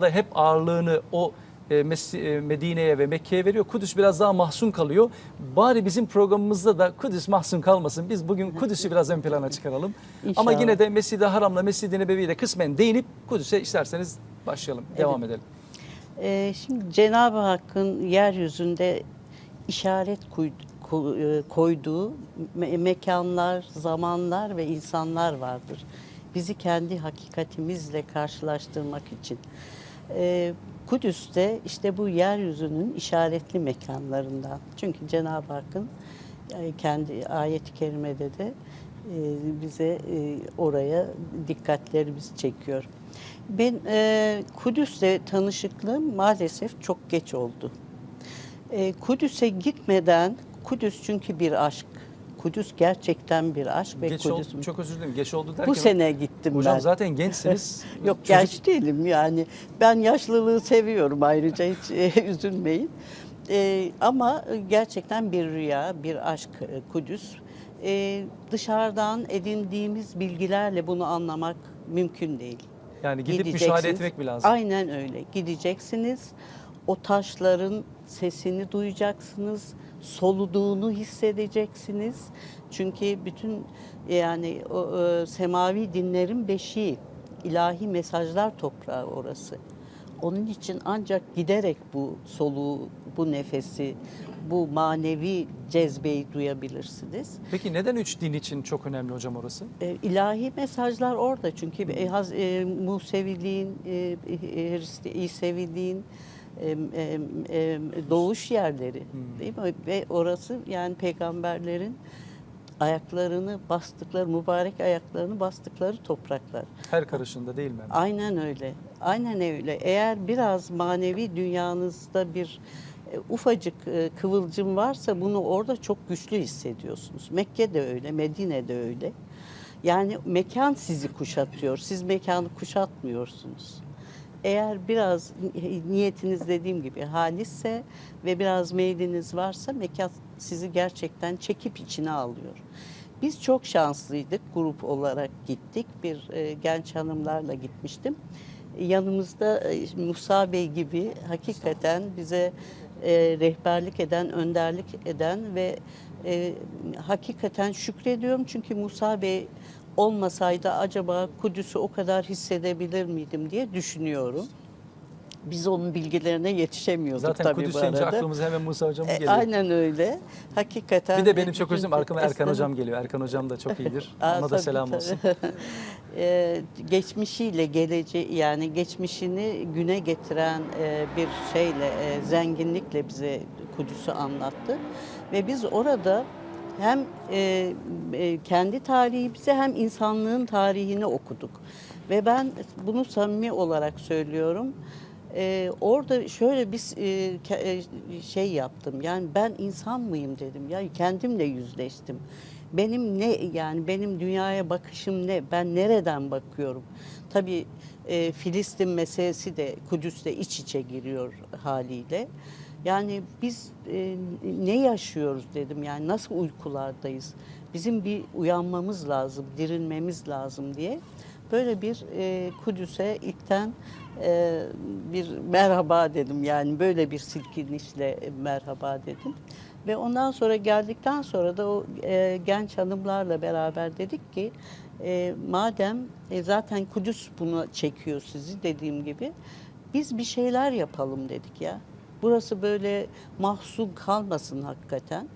da hep ağırlığını o e, e, Medine'ye ve Mekke'ye veriyor. Kudüs biraz daha mahzun kalıyor. Bari bizim programımızda da Kudüs mahzun kalmasın. Biz bugün Kudüs'ü biraz ön plana çıkaralım. Ama İnşallah. yine de Mescid-i Haram'la Mescid-i Nebevi'ye de kısmen değinip Kudüs'e isterseniz başlayalım. Devam edelim. Ee, şimdi Cenab-ı Hakk'ın yeryüzünde işaret e, koyduğu me- mekanlar, zamanlar ve insanlar vardır. Bizi kendi hakikatimizle karşılaştırmak için. Ee, Kudüs'te işte bu yeryüzünün işaretli mekanlarından. Çünkü Cenab-ı Hakk'ın e, kendi ayet-i kerimede de e, bize e, oraya dikkatlerimizi çekiyor. Ben e, Kudüs'le tanışıklığım maalesef çok geç oldu. E, Kudüs'e gitmeden, Kudüs çünkü bir aşk. Kudüs gerçekten bir aşk ve Geç Kudüs oldu, çok özür dilerim. Geç oldu derken bu sene gittim hocam ben. zaten gençsiniz. Yok Çocuk- genç değilim yani. Ben yaşlılığı seviyorum ayrıca hiç e, üzülmeyin. E, ama gerçekten bir rüya, bir aşk e, Kudüs. E, dışarıdan edindiğimiz bilgilerle bunu anlamak mümkün değil. Yani gidip müşahede etmek mi lazım? Aynen öyle. Gideceksiniz. O taşların sesini duyacaksınız. Soluduğunu hissedeceksiniz. Çünkü bütün yani o, e, semavi dinlerin beşiği, ilahi mesajlar toprağı orası. Onun için ancak giderek bu soluğu, bu nefesi, bu manevi cezbeyi duyabilirsiniz. Peki neden üç din için çok önemli hocam orası? E, ilahi mesajlar orada çünkü e, Haz- e, Museviliğin, e, Hristi- İseviliğin e, e, e, doğuş yerleri değil mi? Ve orası yani peygamberlerin ayaklarını bastıkları, mübarek ayaklarını bastıkları topraklar. Her karışında değil mi? Aynen öyle. Aynen öyle. Eğer biraz manevi dünyanızda bir e, ufacık e, kıvılcım varsa bunu orada çok güçlü hissediyorsunuz. Mekke de öyle, Medine de öyle. Yani mekan sizi kuşatıyor. Siz mekanı kuşatmıyorsunuz. Eğer biraz niyetiniz dediğim gibi halisse ve biraz meyliniz varsa mekan sizi gerçekten çekip içine alıyor. Biz çok şanslıydık grup olarak gittik. Bir e, genç hanımlarla gitmiştim. Yanımızda e, Musa Bey gibi hakikaten bize e, rehberlik eden, önderlik eden ve e, hakikaten şükrediyorum. Çünkü Musa Bey olmasaydı acaba Kudüs'ü o kadar hissedebilir miydim diye düşünüyorum. Biz onun bilgilerine yetişemiyorduk Zaten tabii Kudüs bu arada. aklımıza hemen Musa hocamız E, geliyor. aynen öyle. Hakikaten. Bir de benim çok özüm arkama Erkan hocam geliyor. Erkan hocam da çok iyidir. Aa, Ona da tabii, selam tabii. olsun. Ee, geçmişiyle geleceği yani geçmişini güne getiren e, bir şeyle e, zenginlikle bize Kudüs'ü anlattı ve biz orada hem e, e, kendi tarihimizi hem insanlığın tarihini okuduk ve ben bunu samimi olarak söylüyorum. Ee, orada şöyle bir e, e, şey yaptım. Yani ben insan mıyım dedim. Ya kendimle yüzleştim. Benim ne yani benim dünyaya bakışım ne? Ben nereden bakıyorum? Tabii e, Filistin meselesi de Kudüs'le iç içe giriyor haliyle. Yani biz e, ne yaşıyoruz dedim. Yani nasıl uykulardayız? Bizim bir uyanmamız lazım, dirilmemiz lazım diye. Böyle bir e, Kudüs'e ilkten e, bir merhaba dedim. Yani böyle bir silkinişle merhaba dedim. Ve ondan sonra geldikten sonra da o e, genç hanımlarla beraber dedik ki e, madem e, zaten Kudüs bunu çekiyor sizi dediğim gibi biz bir şeyler yapalım dedik ya. Burası böyle mahzun kalmasın hakikaten.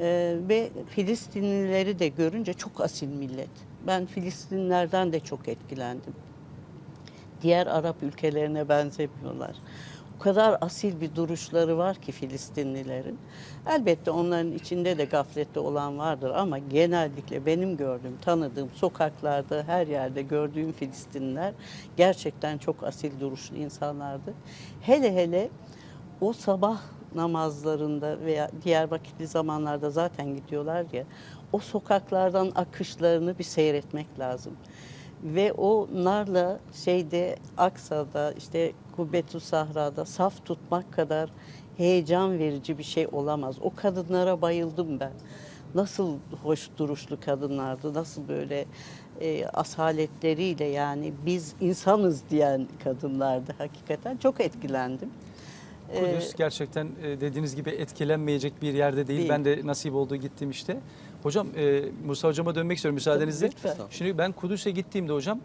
E, ve Filistinlileri de görünce çok asil millet. Ben Filistinlerden de çok etkilendim diğer Arap ülkelerine benzemiyorlar. O kadar asil bir duruşları var ki Filistinlilerin. Elbette onların içinde de gaflette olan vardır ama genellikle benim gördüğüm, tanıdığım sokaklarda, her yerde gördüğüm Filistinliler gerçekten çok asil duruşlu insanlardı. Hele hele o sabah namazlarında veya diğer vakitli zamanlarda zaten gidiyorlar ya, o sokaklardan akışlarını bir seyretmek lazım ve onlarla şeyde Aksa'da işte Kubbetü Sahra'da saf tutmak kadar heyecan verici bir şey olamaz. O kadınlara bayıldım ben. Nasıl hoş duruşlu kadınlardı, nasıl böyle e, asaletleriyle yani biz insanız diyen kadınlardı hakikaten. Çok etkilendim. Ee, Kudüs gerçekten e, dediğiniz gibi etkilenmeyecek bir yerde değil. Değil. Ben de nasip olduğu gittim işte. Hocam e, Musa hocama dönmek istiyorum müsaadenizle. lütfen. Şimdi ben Kudüs'e gittiğimde hocam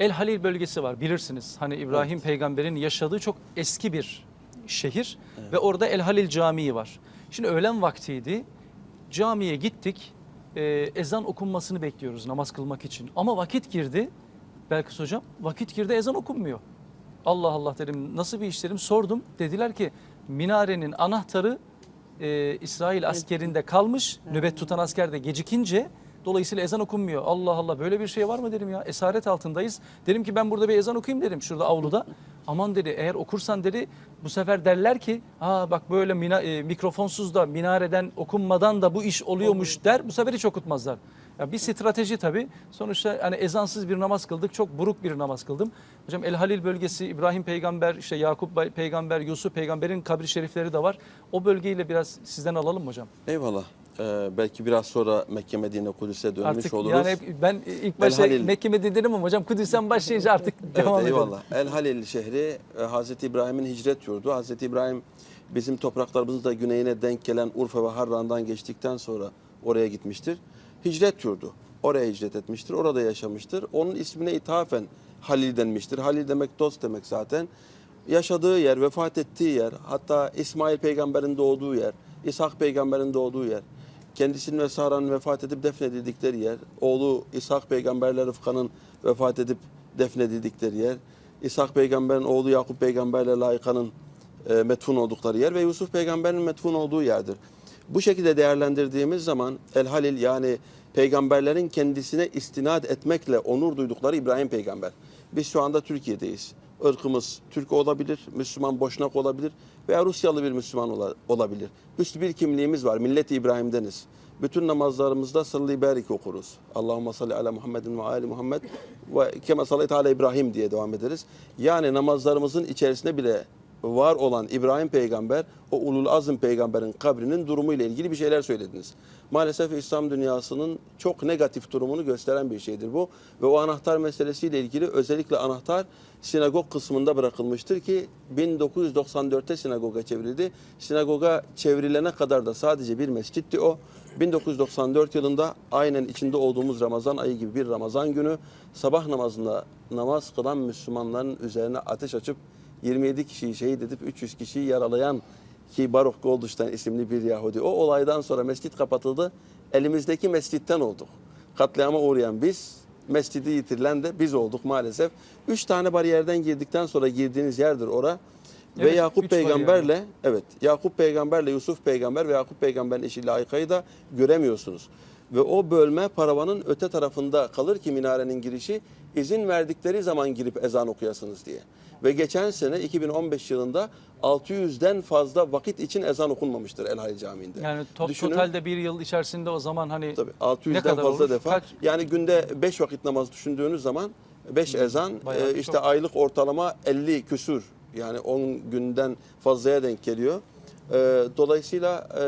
El Halil bölgesi var bilirsiniz. Hani İbrahim peygamberin yaşadığı çok eski bir şehir ve orada El Halil Camii var. Şimdi öğlen vaktiydi. Camiye gittik. E, ezan okunmasını bekliyoruz namaz kılmak için. Ama vakit girdi. Belkıs hocam vakit girdi ezan okunmuyor. Allah Allah dedim nasıl bir iş dedim sordum. Dediler ki minarenin anahtarı e, İsrail askerinde kalmış. Nöbet tutan asker de gecikince dolayısıyla ezan okunmuyor. Allah Allah böyle bir şey var mı dedim ya esaret altındayız. Dedim ki ben burada bir ezan okuyayım dedim şurada avluda. Aman dedi eğer okursan dedi bu sefer derler ki ha bak böyle mina, e, mikrofonsuz da minareden okunmadan da bu iş oluyormuş der. Bu sefer hiç okutmazlar. Ya bir strateji tabii. Sonuçta hani ezansız bir namaz kıldık. Çok buruk bir namaz kıldım. Hocam El Halil bölgesi İbrahim peygamber, işte Yakup peygamber, Yusuf peygamberin kabri şerifleri de var. O bölgeyle biraz sizden alalım mı hocam. Eyvallah. Ee, belki biraz sonra Mekke, Medine, Kudüs'e dönmüş Artık oluruz. yani hep- ben ilk başta Halil. Mekke Medine dedim ama hocam Kudüs'ten başlayınca artık devam evet, edelim. eyvallah. El Halil şehri e, Hazreti İbrahim'in hicret yurdu. Hazreti İbrahim bizim topraklarımızın da güneyine denk gelen Urfa ve Harran'dan geçtikten sonra oraya gitmiştir. Hicret yurdu. Oraya hicret etmiştir. Orada yaşamıştır. Onun ismine ithafen Halil denmiştir. Halil demek dost demek zaten. Yaşadığı yer, vefat ettiği yer, hatta İsmail peygamberin doğduğu yer, İshak peygamberin doğduğu yer, kendisinin ve Sara'nın vefat edip defnedildikleri yer, oğlu İshak peygamberle Rıfka'nın vefat edip defnedildikleri yer, İshak peygamberin oğlu Yakup peygamberle Layıka'nın e, metfun oldukları yer ve Yusuf peygamberin metfun olduğu yerdir. Bu şekilde değerlendirdiğimiz zaman El Halil yani peygamberlerin kendisine istinad etmekle onur duydukları İbrahim peygamber. Biz şu anda Türkiye'deyiz. Irkımız Türk olabilir, Müslüman Boşnak olabilir veya Rusyalı bir Müslüman ola- olabilir. Üstü bir kimliğimiz var. Millet İbrahim'deniz. Bütün namazlarımızda salli berik okuruz. Allahümme salli ala Muhammedin ve ali Muhammed ve kema sallayte ala İbrahim diye devam ederiz. Yani namazlarımızın içerisinde bile var olan İbrahim peygamber, o ulul azm peygamberin kabrinin durumu ile ilgili bir şeyler söylediniz. Maalesef İslam dünyasının çok negatif durumunu gösteren bir şeydir bu. Ve o anahtar meselesiyle ilgili özellikle anahtar sinagog kısmında bırakılmıştır ki 1994'te sinagoga çevrildi. Sinagoga çevrilene kadar da sadece bir mescitti o. 1994 yılında aynen içinde olduğumuz Ramazan ayı gibi bir Ramazan günü sabah namazında namaz kılan Müslümanların üzerine ateş açıp 27 kişiyi şehit edip 300 kişiyi yaralayan ki Baruch Goldstein isimli bir Yahudi. O olaydan sonra mescit kapatıldı. Elimizdeki mescitten olduk. Katliama uğrayan biz, mescidi yitirilen de biz olduk maalesef. Üç tane bariyerden girdikten sonra girdiğiniz yerdir ora. ve Evet, Yakup üç bariyer peygamberle evet Yakup peygamberle Yusuf peygamber ve Yakup peygamberin eşi Laika'yı da göremiyorsunuz. Ve o bölme paravanın öte tarafında kalır ki minarenin girişi izin verdikleri zaman girip ezan okuyasınız diye. Ve geçen sene 2015 yılında 600'den fazla vakit için ezan okunmamıştır El Camii'nde. Yani to- Düşünün, totalde bir yıl içerisinde o zaman hani Tabii ne 600'den kadar fazla olur? defa. Kaç- Yani günde 5 vakit namaz düşündüğünüz zaman 5 ezan bayağı e, çok. işte aylık ortalama 50 küsür yani 10 günden fazlaya denk geliyor. E, dolayısıyla e,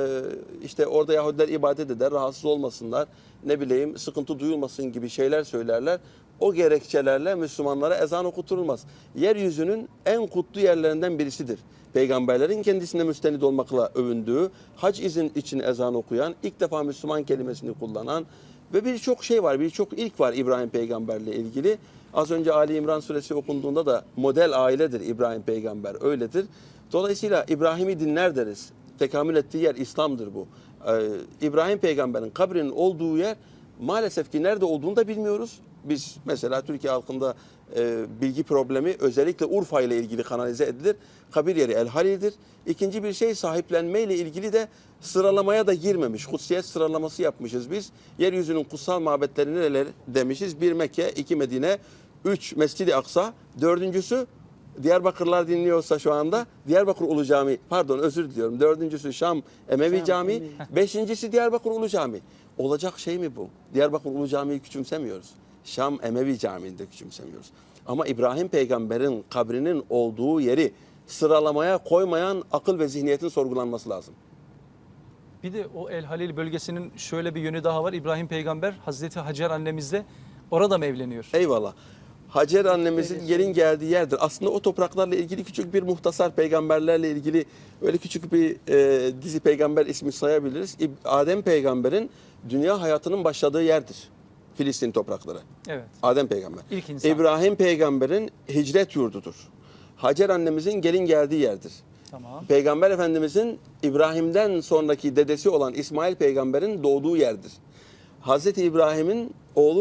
işte orada Yahudiler ibadet eder, rahatsız olmasınlar, ne bileyim sıkıntı duyulmasın gibi şeyler söylerler. O gerekçelerle Müslümanlara ezan okuturulmaz. Yeryüzünün en kutlu yerlerinden birisidir. Peygamberlerin kendisine müstenid olmakla övündüğü, hac izin için ezan okuyan, ilk defa Müslüman kelimesini kullanan ve birçok şey var, birçok ilk var İbrahim peygamberle ilgili. Az önce Ali İmran suresi okunduğunda da model ailedir İbrahim peygamber, öyledir. Dolayısıyla İbrahim'i dinler deriz. Tekamül ettiği yer İslam'dır bu. Ee, İbrahim peygamberin kabrinin olduğu yer maalesef ki nerede olduğunu da bilmiyoruz. Biz mesela Türkiye halkında e, bilgi problemi özellikle Urfa ile ilgili kanalize edilir. Kabir yeri El Halil'dir. İkinci bir şey sahiplenme ile ilgili de sıralamaya da girmemiş. Kutsiyet sıralaması yapmışız biz. Yeryüzünün kutsal mabetleri nereler demişiz. Bir Mekke, iki Medine, üç Mescid-i Aksa, dördüncüsü Diyarbakırlar dinliyorsa şu anda Diyarbakır Ulu Cami, pardon özür diliyorum. Dördüncüsü Şam Emevi Şam, Camii, Emevi. beşincisi Diyarbakır Ulu Cami. Olacak şey mi bu? Diyarbakır Ulu Camii'yi küçümsemiyoruz. Şam Emevi Camii'nde küçümsemiyoruz. Ama İbrahim peygamberin kabrinin olduğu yeri sıralamaya koymayan akıl ve zihniyetin sorgulanması lazım. Bir de o El Halil bölgesinin şöyle bir yönü daha var. İbrahim peygamber Hazreti Hacer annemizle Orada mı evleniyor? Eyvallah. Hacer annemizin gelin geldiği yerdir. Aslında o topraklarla ilgili küçük bir muhtasar peygamberlerle ilgili öyle küçük bir e, dizi peygamber ismi sayabiliriz. Adem peygamberin dünya hayatının başladığı yerdir. Filistin toprakları. Evet. Adem peygamber. İlk insan. İbrahim peygamberin hicret yurdudur. Hacer annemizin gelin geldiği yerdir. Tamam. Peygamber Efendimizin İbrahim'den sonraki dedesi olan İsmail peygamberin doğduğu yerdir. Hazreti İbrahim'in oğlu